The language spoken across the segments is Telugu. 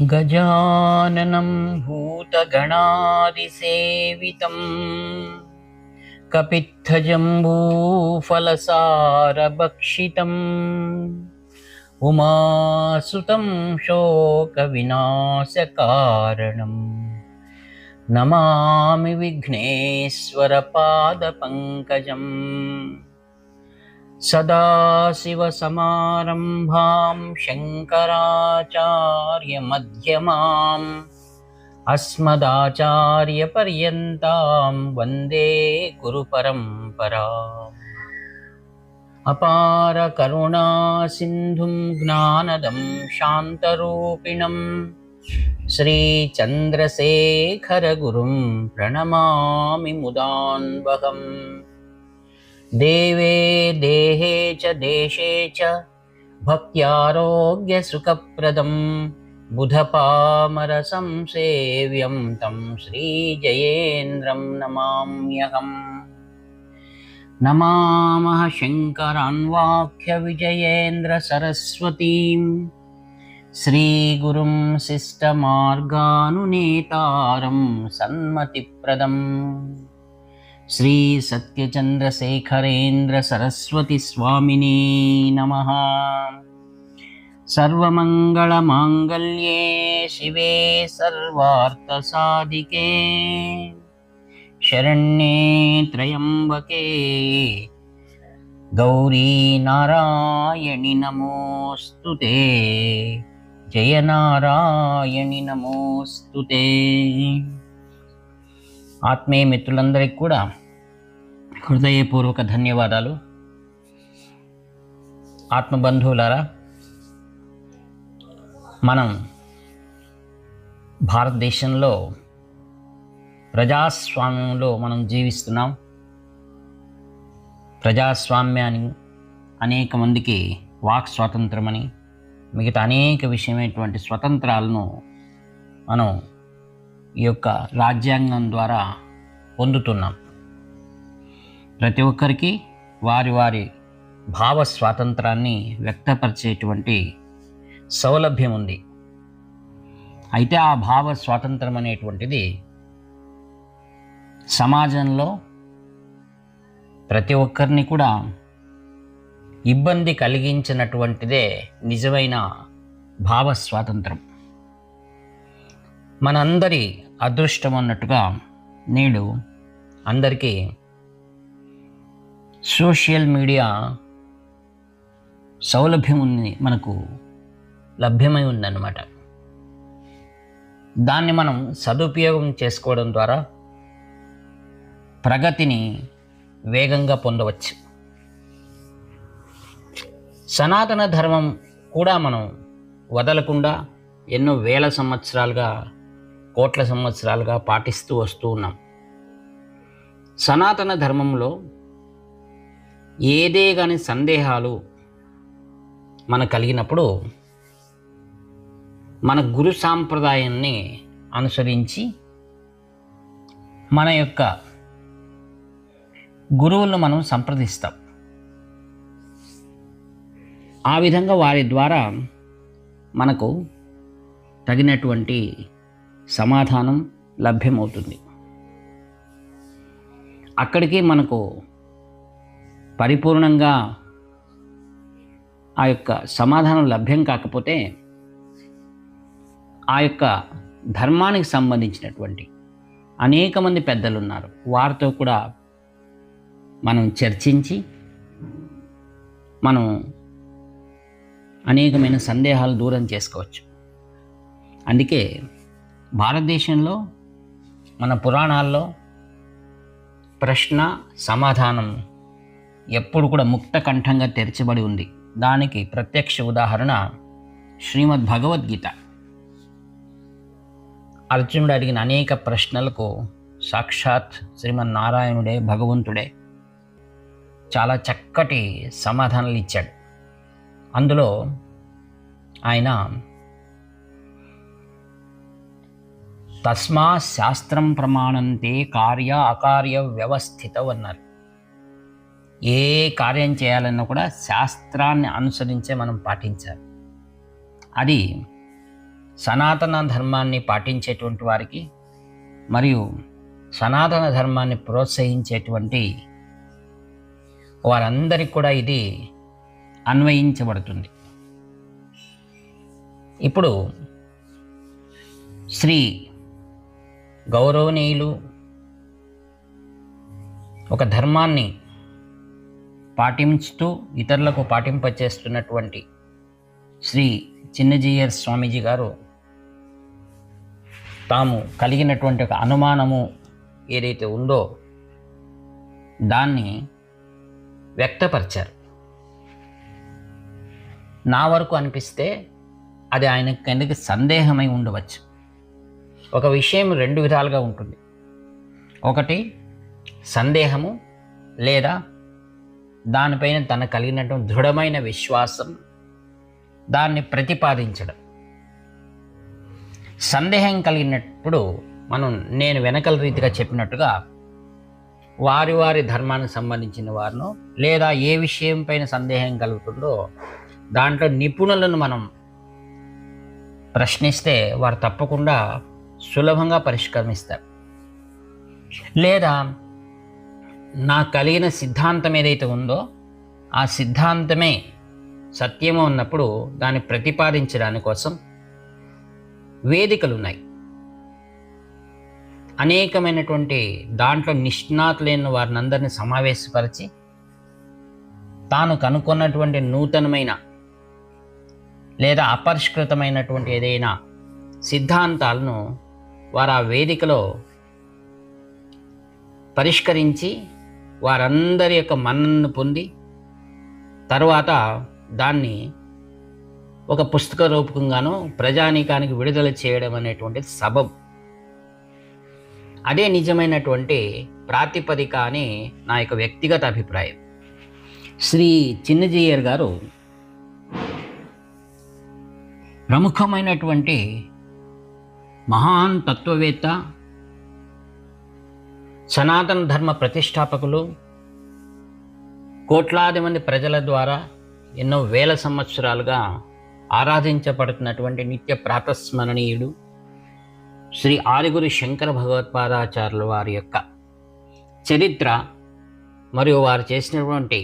गजाननं भूतगणादिसेवितं कपित्थजम्बूफलसारभक्षितम् उमासुतं शोकविनाशकारणम् नमामि विघ्नेश्वरपादपङ्कजम् सदाशिवसमारम्भां शङ्कराचार्यमध्यमाम् अस्मदाचार्यपर्यन्तां वन्दे गुरुपरम्पराम् अपारकरुणासिन्धुं ज्ञानदं शान्तरूपिणं श्रीचन्द्रशेखरगुरुं प्रणमामि मुदान्वहम् देवे देहे च, देशे च। भक्त्यारोग्यसुखप्रदं बुधपामरसंसेव्यं तं श्रीजयेन्द्रं नमाम्यहम्। नमामः शङ्करान्वाख्यविजयेन्द्रसरस्वतीं। श्रीगुरुं शिष्टमार्गानुनेतारं सन्मतिप्रदम्। श्रीसत्यचन्द्रशेखरेन्द्रसरस्वतिस्वामिने नमः। सर्वमङ्गलमाङ्गल्ये शिवे सर्वार्थसाधिके। शरण्ये त्र्यम्बके। गौरी नारायणी नमोऽस्तु ते। जयनारायणि नमोऽस्तु ते। ఆత్మీయ మిత్రులందరికీ కూడా హృదయపూర్వక ధన్యవాదాలు. ఆత్మబంధువులారా మనం భారతదేశంలో ప్రజాస్వామ్యంలో మనం జీవిస్తున్నాం. ప్రజాస్వామ్యాన్ని అనేక మందికి వాక్ స్వాతంత్రమని మిగతా అనేక విషయమైనటువంటి స్వతంత్రాలను మనం ఈ యొక్క రాజ్యాంగం ద్వారా పొందుతున్నాం. ప్రతి ఒక్కరికి వారి వారి భావ స్వాతంత్రాన్ని వ్యక్తపరిచేటువంటి సౌలభ్యం ఉంది. అయితే ఆ భావ స్వాతంత్రం అనేటువంటిది సమాజంలో ప్రతి ఒక్కరిని కూడా ఇబ్బంది కలిగించినటువంటిదే నిజమైన భావ స్వాతంత్రం. మనందరి అదృష్టం అన్నట్టుగా నేడు అందరికీ సోషల్ మీడియా సౌలభ్యం ఉంది మనకు లభ్యమై ఉందన్నమాట. దాన్ని మనం సదుపయోగం చేసుకోవడం ద్వారా ప్రగతిని వేగంగా పొందవచ్చు. సనాతన ధర్మం కూడా మనం వదలకుండా ఎన్నో వేల సంవత్సరాలుగా కోట్ల సంవత్సరాలుగా పాటిస్తూ వస్తూ ఉన్నాం. సనాతన ధర్మంలో ఏదే కాని సందేహాలు మన కలిగినప్పుడు మన గురు సాంప్రదాయాన్ని అనుసరించి మన యొక్క గురువులను మనం సంప్రదిస్తాం. ఆ విధంగా వారి ద్వారా మనకు తగినటువంటి సమాధానం లభ్యమవుతుంది. అక్కడికి మనకు పరిపూర్ణంగా ఆ యొక్క సమాధానం లభ్యం కాకపోతే ఆ యొక్క ధర్మానికి సంబంధించినటువంటి అనేక మంది పెద్దలు ఉన్నారు వారితో కూడా మనం చర్చించి మనం అనేకమైన సందేహాలు దూరం చేసుకోవచ్చు. అందుకే భారతదేశంలో మన పురాణాల్లో ప్రశ్న సమాధానం ఎప్పుడు కూడా ముక్త కంఠంగా తెరచబడి ఉంది. దానికి ప్రత్యక్ష ఉదాహరణ శ్రీమద్ భగవద్గీత. అర్జునుడు అడిగిన అనేక ప్రశ్నలకు సాక్షాత్ శ్రీమన్నారాయణుడే భగవంతుడే చాలా చక్కటి సమాధానాలు ఇచ్చాడు. అందులో ఆయన తస్మా శాస్త్రం ప్రమాణంతే కార్య అకార్య వ్యవస్థిత అన్నారు. ఏ కార్యం చేయాలన్నా కూడా శాస్త్రాన్ని అనుసరించే మనం పాటించాలి. అది సనాతన ధర్మాన్ని పాటించేటువంటి వారికి మరియు సనాతన ధర్మాన్ని ప్రోత్సహించేటువంటి వారందరికీ కూడా ఇది అన్వయించబడుతుంది. ఇప్పుడు శ్రీ గౌరవనీయులు ఒక ధర్మాన్ని పాటించుతూ ఇతరులకు పాటింపచేస్తున్నటువంటి శ్రీ చిన్నజీయర్ స్వామీజీ గారు తాము కలిగినటువంటి ఒక అనుమానము ఏదైతే ఉందో దాన్ని వ్యక్తపరిచారు. నా వరకు అనిపిస్తే అది ఆయన కిందకి సందేహమై ఉండవచ్చు? ఒక విషయం రెండు విధాలుగా ఉంటుంది. ఒకటి సందేహము లేదా దానిపైన తన కలిగినటువంటి దృఢమైన విశ్వాసం దాన్ని ప్రతిపాదించడం. సందేహం కలిగినప్పుడు మనం నేను వెనకల రీతిగా చెప్పినట్టుగా వారి వారి ధర్మానికి సంబంధించిన వారిను లేదా ఏ విషయం పైన సందేహం కలుగుతుందో దాంట్లో నిపుణులను మనం ప్రశ్నిస్తే వారు తప్పకుండా సులభంగా పరిష్కరిస్తారు. లేదా నాకు కలిగిన సిద్ధాంతం ఏదైతే ఉందో ఆ సిద్ధాంతమే సత్యము ఉన్నప్పుడు దాన్ని ప్రతిపాదించడాని కోసం వేదికలు ఉన్నాయి అనేకమైనటువంటి దాంట్లో నిష్ణాతులైన వారిని అందరినీ సమావేశపరిచి తాను కనుక్కున్నటువంటి నూతనమైన లేదా అపరిష్కృతమైనటువంటి ఏదైనా సిద్ధాంతాలను వారు ఆ వేదికలో పరిష్కరించి వారందరి యొక్క మన్నను పొంది తర్వాత దాన్ని ఒక పుస్తక రూపకంగాను ప్రజానీకానికి విడుదల చేయడం అనేటువంటిది సబబ్. అదే నిజమైనటువంటి ప్రాతిపదిక అని నా యొక్క వ్యక్తిగత అభిప్రాయం. శ్రీ చిన్నజీయర్ గారు ప్రముఖమైనటువంటి మహాన్ తత్వవేత్త సనాతన ధర్మ ప్రతిష్టాపకులు కోట్లాది మంది ప్రజల ద్వారా ఎన్నో వేల సంవత్సరాలుగా ఆరాధించబడుతున్నటువంటి నిత్య ప్రాతస్మరణీయుడు శ్రీ ఆరుగురి శంకర భగవత్పాదాచార్యుల వారి యొక్క చరిత్ర మరియు వారు చేసినటువంటి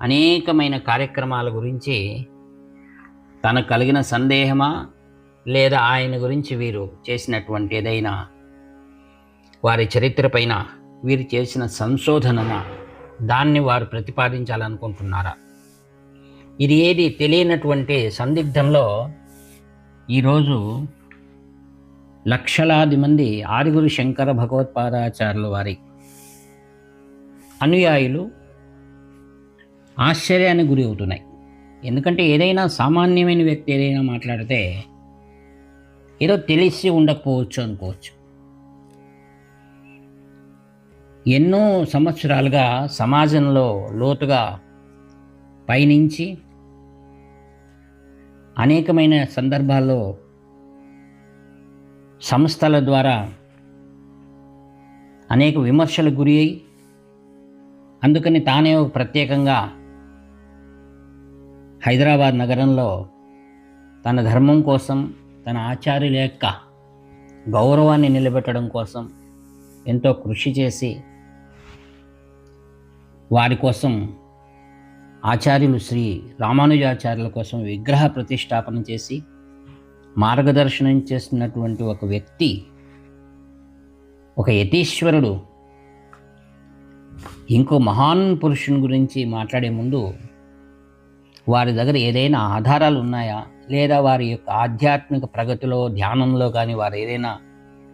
అనేకమైన కార్యక్రమాల గురించి తనకు కలిగిన సందేహమా? లేదా ఆయన గురించి వీరు చేసినటువంటి ఏదైనా వారి చరిత్రపైన వీరు చేసిన సంశోధనన దాన్ని వారు ప్రతిపాదించాలనుకుంటున్నారా? ఇది ఏది తెలియనటువంటి సందిగ్ధంలో ఈరోజు లక్షలాది మంది ఆరుగురు శంకర భగవత్పాదాచార్యుల వారి అనుయాయులు ఆశ్చర్యానికి గురి అవుతున్నాయి. ఎందుకంటే ఏదైనా సామాన్యమైన వ్యక్తి ఏదైనా మాట్లాడితే ఏదో తెలిసి ఉండకపోవచ్చు అనుకోవచ్చు. ఎన్నో సంవత్సరాలుగా సమాజంలో లోతుగా పయనించి అనేకమైన సందర్భాల్లో సంస్థల ద్వారా అనేక విమర్శలకు గురి అయి అందుకని తానే ఒక ప్రత్యేకంగా హైదరాబాద్ నగరంలో తన ధర్మం కోసం తన ఆచార్యుల యొక్క గౌరవాన్ని నిలబెట్టడం కోసం ఎంతో కృషి చేసి వారి కోసం ఆచార్యులు శ్రీ రామానుజాచార్యుల కోసం విగ్రహ ప్రతిష్టాపన చేసి మార్గదర్శనం చేస్తున్నటువంటి ఒక వ్యక్తి ఒక యతీశ్వరుడు. ఇంకో మహాన్ పురుషుని గురించి మాట్లాడే ముందు వారి దగ్గర ఏదైనా ఆధారాలు ఉన్నాయా? లేదా వారి యొక్క ఆధ్యాత్మిక ప్రగతిలో ధ్యానంలో కానీ వారు ఏదైనా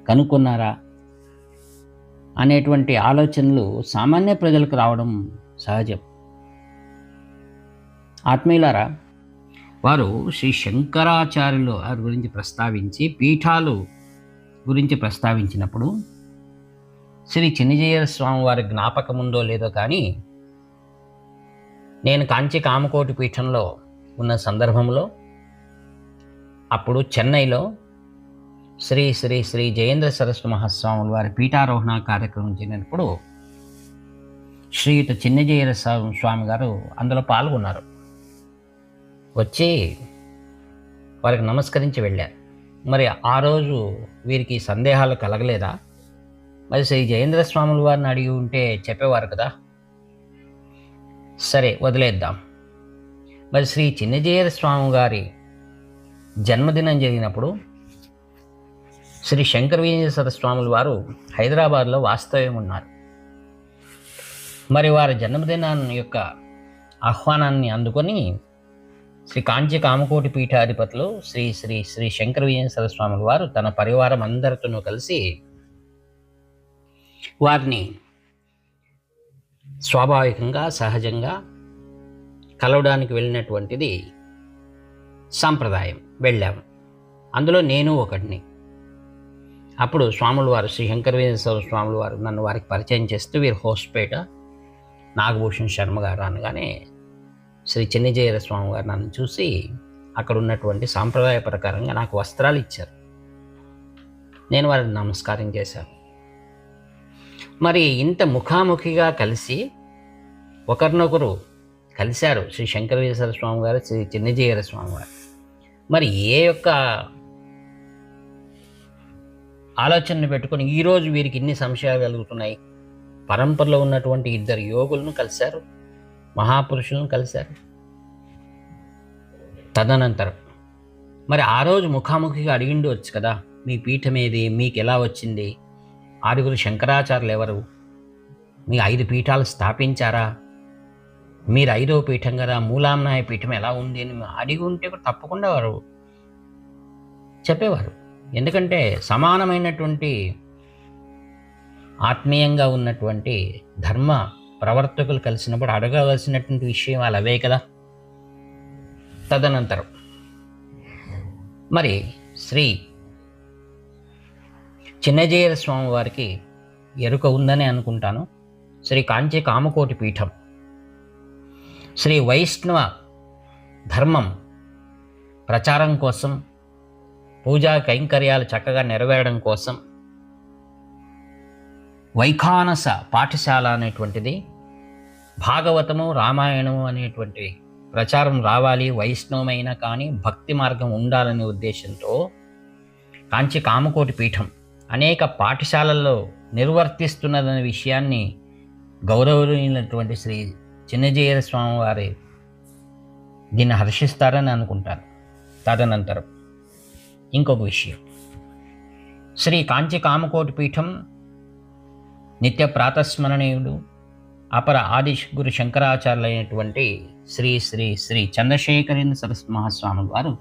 కనుక్కున్నారా? అనేటువంటి ఆలోచనలు సామాన్య ప్రజలకు రావడం సహజం. ఆత్మీయులారా వారు శ్రీ శంకరాచార్యులు వారి గురించి ప్రస్తావించి పీఠాలు గురించి ప్రస్తావించినప్పుడు శ్రీ చిన్నజయ స్వామి వారి జ్ఞాపకం ఉందో లేదో కానీ నేను కాంచి కామకోటి పీఠంలో ఉన్న సందర్భంలో అప్పుడు చెన్నైలో శ్రీ శ్రీ శ్రీ జయేంద్ర సరస్వతి మహాస్వాముల వారి పీఠారోహణ కార్యక్రమం జరిగినప్పుడు శ్రీయుత చిన్నజయర స్వామి గారు అందులో పాల్గొన్నారు. వచ్చి వారికి నమస్కరించి వెళ్ళారు. మరి ఆ రోజు వీరికి సందేహాలు కలగలేదా? మరి శ్రీ జయేంద్ర స్వాముల వారిని అడిగి ఉంటే చెప్పేవారు కదా? సరే వదిలేద్దాం. మరి శ్రీ చిన్నజయర స్వామి గారి జన్మదినం జరిగినప్పుడు శ్రీ శంకర విజయేశ్వర స్వాముల వారు హైదరాబాద్లో వాస్తవ్యం ఉన్నారు. మరి వారి జన్మదినాన్ని యొక్క ఆహ్వానాన్ని అందుకొని శ్రీ కాంచి కామకోటి పీఠాధిపతులు శ్రీ శ్రీ శ్రీ శంకర విజయేశ్వర స్వాముల వారు తన పరివారం అందరితోనూ కలిసి వారిని స్వాభావికంగా సహజంగా కలవడానికి వెళ్ళినటువంటిది సాంప్రదాయం. వెళ్ళాం. అందులో నేను ఒకటిని అప్పుడు స్వాముల వారు శ్రీ శంకరవేశ్వర స్వాముల వారు నన్ను వారికి పరిచయం చేస్తూ వీరు హోస్పేట నాగభూషణ్ శర్మ గారు అనగానే శ్రీ చెన్నిజయర స్వామి గారు నన్ను చూసి అక్కడ ఉన్నటువంటి సాంప్రదాయ ప్రకారంగా నాకు వస్త్రాలు ఇచ్చారు. నేను వారికి నమస్కారం చేశాను. మరి ఇంత ముఖాముఖిగా కలిసి ఒకరినొకరు కలిశారు శ్రీ శంకరవేశ్వర స్వామి గారు శ్రీ చిన్నజీయర స్వామి గారు. మరి ఏ యొక్క ఆలోచనను పెట్టుకొని ఈరోజు వీరికి ఇన్ని సంశయాలు కలుగుతున్నాయి? పరంపరలో ఉన్నటువంటి ఇద్దరు యోగులను కలిశారు మహాపురుషులను కలిశారు. తదనంతరం మరి ఆ రోజు ముఖాముఖిగా అడిగిండవచ్చు కదా మీ పీఠం ఏది మీకు ఎలా వచ్చింది? ఆరుగురు శంకరాచార్యులు ఎవరు? మీ ఐదు పీఠాలు స్థాపించారా? మీరు ఐదవ పీఠం కదా మూలాంనాయ పీఠం ఎలా ఉంది అని అడిగి ఉంటే కూడా తప్పకుండా వారు చెప్పేవారు. ఎందుకంటే సమానమైనటువంటి ఆత్మీయంగా ఉన్నటువంటి ధర్మ ప్రవర్తకులు కలిసినప్పుడు అడగవలసినటువంటి విషయం వాళ్ళు అవే కదా. తదనంతరం మరి శ్రీ చిన్నజీయర స్వామి వారికి ఎరుక ఉందని అనుకుంటాను. శ్రీ కాంచి కామకోటి పీఠం శ్రీ వైష్ణవ ధర్మం ప్రచారం కోసం పూజా కైంకర్యాలు చక్కగా నెరవేరడం కోసం వైఖానస పాఠశాల అనేటువంటిది భాగవతము రామాయణము అనేటువంటి ప్రచారం రావాలి వైష్ణవమైన కానీ భక్తి మార్గం ఉండాలనే ఉద్దేశంతో కాంచి కామకోటి పీఠం అనేక పాఠశాలల్లో నిర్వర్తిస్తున్నదనే విషయాన్ని గౌరవనీయులైనటువంటి శ్రీ చిన్నజీయర స్వామివారి దీన్ని హర్షిస్తారని అనుకుంటాను తదనంతరం ఇంకొక విషయం. శ్రీ కాంచి కామకోటి పీఠం నిత్య ప్రాతస్మరణీయుడు అపర ఆది గురు శంకరాచార్యులైనటువంటి శ్రీ శ్రీ శ్రీ చంద్రశేఖరేంద్ర సరస్వతి మహాస్వామి వారు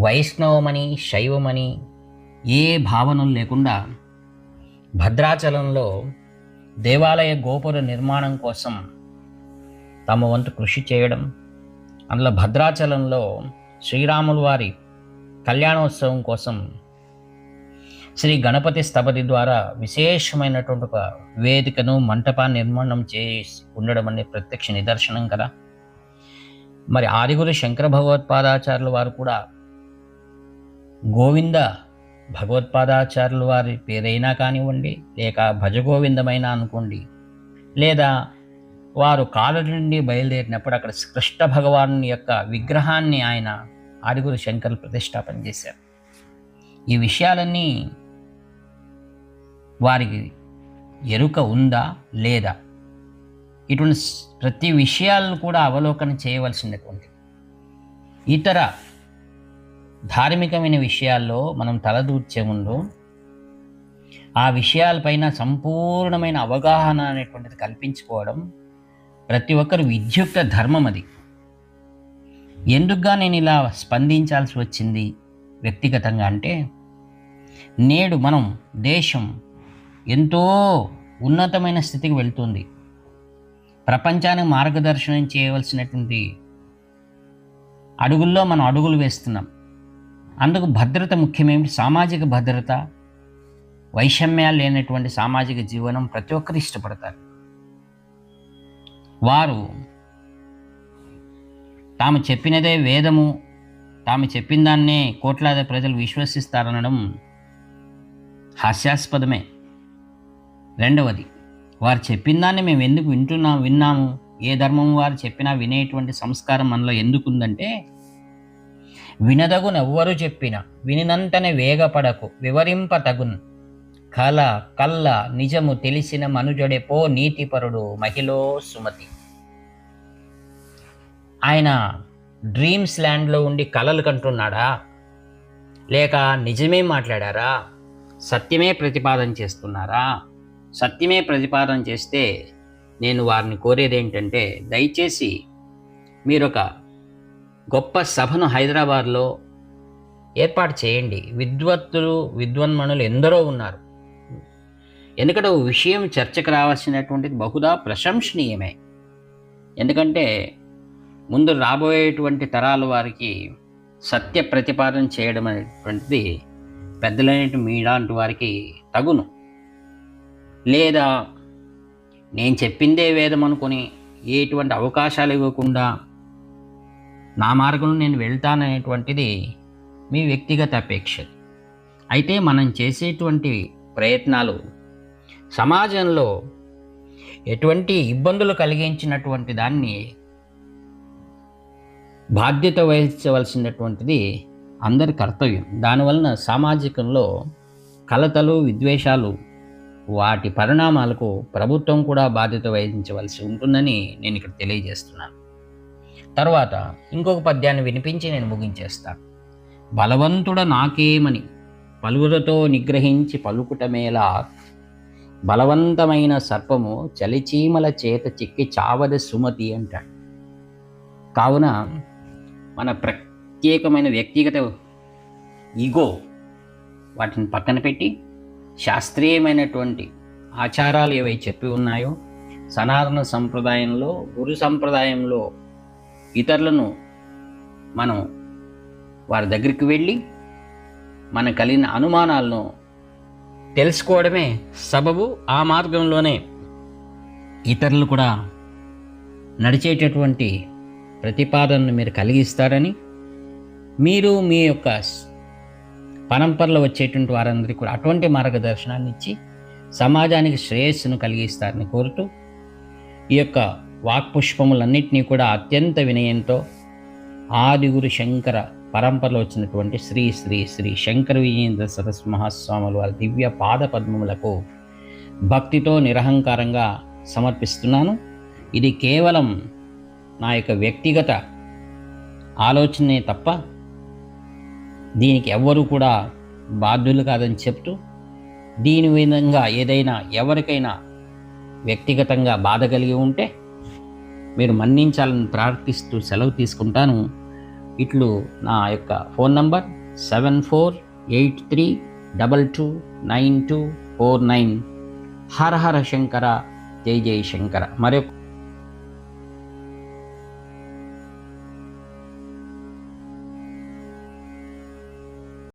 వైష్ణవమని శైవమని ఏ భావనలు లేకుండా భద్రాచలంలో దేవాలయ గోపుర నిర్మాణం కోసం తమ వంతు కృషి చేయడం అందులో భద్రాచలంలో శ్రీరాముల వారి కళ్యాణోత్సవం కోసం శ్రీ గణపతి స్థపతి ద్వారా విశేషమైనటువంటి ఒక వేదికను మంటపాన్ని నిర్మాణం చేసి ఉండడం అనే ప్రత్యక్ష నిదర్శనం కదా. మరి ఆదిగురు శంకర భగవత్పాదాచార్యుల వారు కూడా గోవింద భగవత్పాదాచార్యుల వారి పేరైనా కానివ్వండి లేక భజగోవిందమైనా అనుకోండి లేదా వారు కాలు నుండి బయలుదేరినప్పుడు అక్కడ కృష్ణ భగవాను యొక్క విగ్రహాన్ని ఆయన ఆరుగురు శంకర్లు ప్రతిష్టాపన చేశారు. ఈ విషయాలన్నీ వారికి ఎరుక ఉందా లేదా? ఇటువంటి ప్రతి విషయాలను కూడా అవలోకన చేయవలసినటువంటి ఇతర ధార్మికమైన విషయాల్లో మనం తలదూర్చే ముందు ఆ విషయాలపైన సంపూర్ణమైన అవగాహన అనేటువంటిది కల్పించుకోవడం ప్రతి ఒక్కరు విద్యుక్త ధర్మం అది. ఎందుకుగా నేను ఇలా స్పందించాల్సి వచ్చింది వ్యక్తిగతంగా అంటే నేడు మనం దేశం ఎంతో ఉన్నతమైన స్థితికి వెళ్తుంది. ప్రపంచానికి మార్గదర్శనం చేయవలసినటువంటి అడుగుల్లో మనం అడుగులు వేస్తున్నాం. అందుకు భద్రత ముఖ్యమేమిటి? సామాజిక భద్రత వైషమ్యాలు లేనటువంటి సామాజిక జీవనం ప్రతి ఒక్కరు ఇష్టపడతారు. వారు తాము చెప్పినదే వేదము తాము చెప్పిన దాన్నే కోట్లాది ప్రజలు విశ్వసిస్తారనడం హాస్యాస్పదమే. రెండవది వారు చెప్పిన దాన్ని మేము ఎందుకు వింటున్నాం విన్నాము? ఏ ధర్మం వారు చెప్పినా వినేటువంటి సంస్కారం మనలో ఎందుకు ఉందంటే వినదగునెవ్వరు చెప్పిన వినినంతనే వేగపడకు వివరింపతగున్. కల కల్ల నిజము తెలిసిన మనుజడెపో నీతిపరుడు మహిళో సుమతి. ఆయన డ్రీమ్స్ ల్యాండ్లో ఉండి కలలు కంటున్నాడా? లేక నిజమే మాట్లాడారా? సత్యమే ప్రతిపాదన చేస్తున్నారా? సత్యమే ప్రతిపాదన చేస్తే నేను వారిని కోరేది ఏంటంటే దయచేసి మీరు ఒక గొప్ప సభను హైదరాబాద్లో ఏర్పాటు చేయండి. విద్వత్తులు విద్వన్మణులు ఎందరో ఉన్నారు. ఎందుకంటే ఓ విషయం చర్చకు రావాల్సినటువంటిది బహుదా ప్రశంసనీయమే. ఎందుకంటే ముందు రాబోయేటువంటి తరాల వారికి సత్య ప్రతిపాదన చేయడం అనేటువంటిది పెద్దలైన మీలాంటి వారికి తగును. లేదా నేను చెప్పిందే వేదం అనుకుని ఎటువంటి అవకాశాలు ఇవ్వకుండా నా మార్గంలో నేను వెళ్తాననేటువంటిది మీ వ్యక్తిగత అపేక్ష. అయితే మనం చేసేటువంటి ప్రయత్నాలు సమాజంలో ఎటువంటి ఇబ్బందులు కలిగించినటువంటి దాన్ని బాధ్యత వహించవలసినటువంటిది అందరి కర్తవ్యం. దానివలన సామాజికంలో కలతలు విద్వేషాలు వాటి పరిణామాలకు ప్రభుత్వం కూడా బాధ్యత వహించవలసి ఉంటుందని నేను ఇక్కడ తెలియజేస్తున్నాను. తర్వాత ఇంకొక పద్యాన్ని వినిపించి నేను ముగించేస్తాను బలవంతుడ నాకేమని పలువురతో నిగ్రహించి పలుకుటమేలా? బలవంతమైన సర్పము చలిచీమల చేత చిక్కి చావద సుమతి అంటాడు. కావున మన ప్రత్యేకమైన వ్యక్తిగత ఈగో వాటిని పక్కన పెట్టి శాస్త్రీయమైనటువంటి ఆచారాలు ఏవై చెప్పి ఉన్నాయో సనాతన సంప్రదాయంలో గురు సంప్రదాయంలో ఇతరులను మనం వారి దగ్గరికి వెళ్ళి మన కలిగిన అనుమానాలను తెలుసుకోవడమే సబబు ఆ మార్గంలోనే ఇతరులు కూడా నడిచేటటువంటి ప్రతిపాదనను మీరు కలిగిస్తారని మీరు మీ యొక్క పరంపరలో వచ్చేటువంటి వారందరికీ కూడా అటువంటి మార్గదర్శనాన్ని ఇచ్చి సమాజానికి శ్రేయస్సును కలిగిస్తారని కోరుతూ ఈ యొక్క వాక్పుష్పములన్నింటినీ కూడా అత్యంత వినయంతో ఆదిగురు శంకర పరంపరలో వచ్చినటువంటి శ్రీ శ్రీ శ్రీ శంకర విజయేంద్ర సరస్వ మహాస్వాములు వారి దివ్య పాద పద్మములకు భక్తితో నిరహంకారంగా సమర్పిస్తున్నాను. ఇది కేవలం నా యొక్క వ్యక్తిగత ఆలోచనే తప్ప దీనికి ఎవ్వరూ కూడా బాధ్యులు కాదని చెప్తూ దీని విధంగా ఏదైనా ఎవరికైనా వ్యక్తిగతంగా బాధ కలిగి ఉంటే మీరు మన్నించాలని ప్రార్థిస్తూ సెలవు తీసుకుంటాను. ఇట్లు నా యొక్క phone number seven four eight three double two nine two four nine. Hara Hara Shankara జై జై శంకర. మరొక